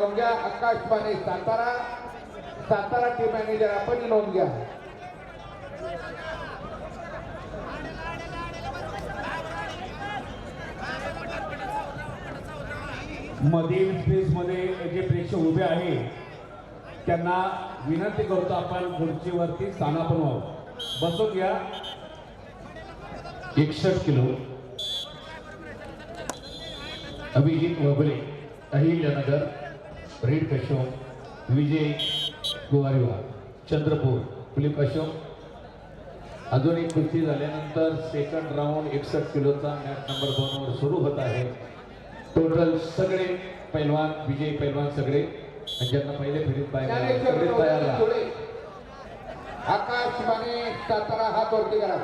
नोंद घ्या आकाश पाने सातारा सातारा टीम मॅनेजर आपण नोंद घ्या. मधील स्पेसमध्ये जे प्रेक्षक उभे आहे त्यांना विनंती करतो आपण खुर्चीवरती स्थानापन्न व्हावं. बसून घ्या. एकसष्ट किलो. अभिजित वबरे अहिल्यानगर. रेड कशोम विजय गोवारिवा चंद्रपूर फिलिप अशोक अजून एक कुस्ती झाल्यानंतर सेकंड राऊंड एकसष्ट किलोचा मॅच नंबर दोन वर सुरू होत आहे. टोटल सगळे पैलवान विजय पैलवान सगळे. ज्यांना पहिले फेरीत तयार राहा. धुळे. आकाश पाने सातारा हात वरती करा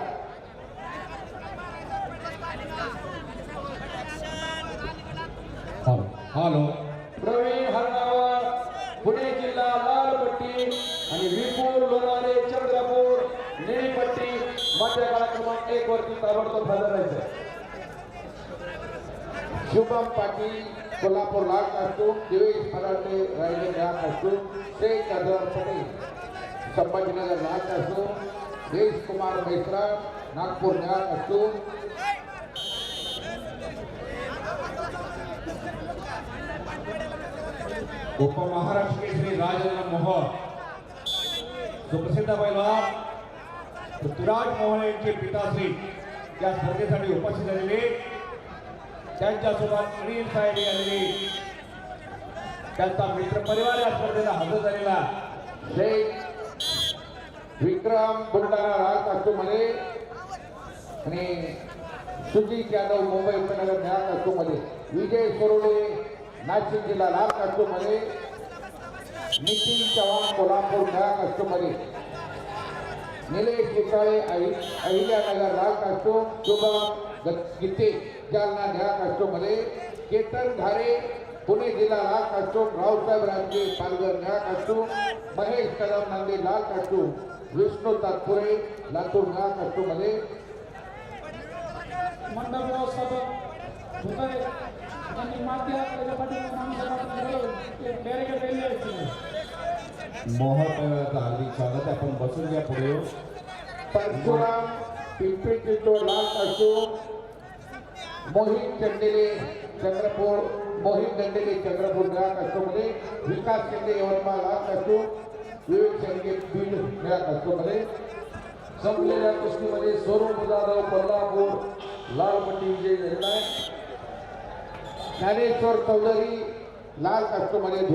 हॅलो प्रवीण पुणे जिल्हा लालपट्टी आणि विपूर लोणारे चंद्रपूर निळीपट्टी माझ्या मध्य क्रमांक एक वरती ताबडतोब हजर राहायचं. शुभम पाटील कोल्हापूर लाल कास्टूम दिवेश फराटे राहिले निळा कास्टूम शेख अजहर पटेल. संभाजीनगर लाल कास्टूम देश कुमार मिश्रा नागपूर निळा कास्टूम उपमहाराष्ट्र केसरी राजेंद्र मोहन सुप्रसिद्ध पैलवान पृथ्वीराज मोहन यांचे पिताश्री या स्पर्धेसाठी उपस्थित झालेले त्यांच्यासोबत अनिल साहेब आलेले त्यांचा मित्रपरिवार या स्पर्धेला हजर झालेला. विक्रम बुलढाणा राहत कास्टूममध्ये आणि सुजित यादव मुंबई उपनगर निळा कास्टूममध्ये विजय सोरोडे नाशिक जिल्हा लाल कास्टूम मध्ये नितीन चव्हाण कोल्हापूर निळा कास्टूम निलेश अहि, अहिल्यानगर लाल कास्टूम शुभम ग- गीते, जालना निळा कास्टूम मध्ये केतन घारे, पुणे जिल्हा लाल कास्टूम रावसाहेब राजगे पालघर निळा कास्टूम महेश कदम नांदेड लाल कास्टूम विष्णू तात्पुरे, लातूर निळा कास्टूम मध्ये मंडळ व्यवस्थापक भुतारे हार्दिक स्वागत आपण बसून घ्या पुढे परशुराम पिंपरी चिंचवड लाल मोहित चंदेले चंद्रपूर मोहित दंडेले चंद्रपूर निळा कास्टूममध्ये. विकास शिंदे यवतमाळ लाल कास्टूम विवेक शेंडगे बीड निळा कास्टूममध्ये. संपलेल्या कुस्तीमध्ये स्वरूप जाधव कोल्हापूर लाल पट्टी झालेला आहे. ज्ञानेश्वर चौधरी लाल कास्टूममध्ये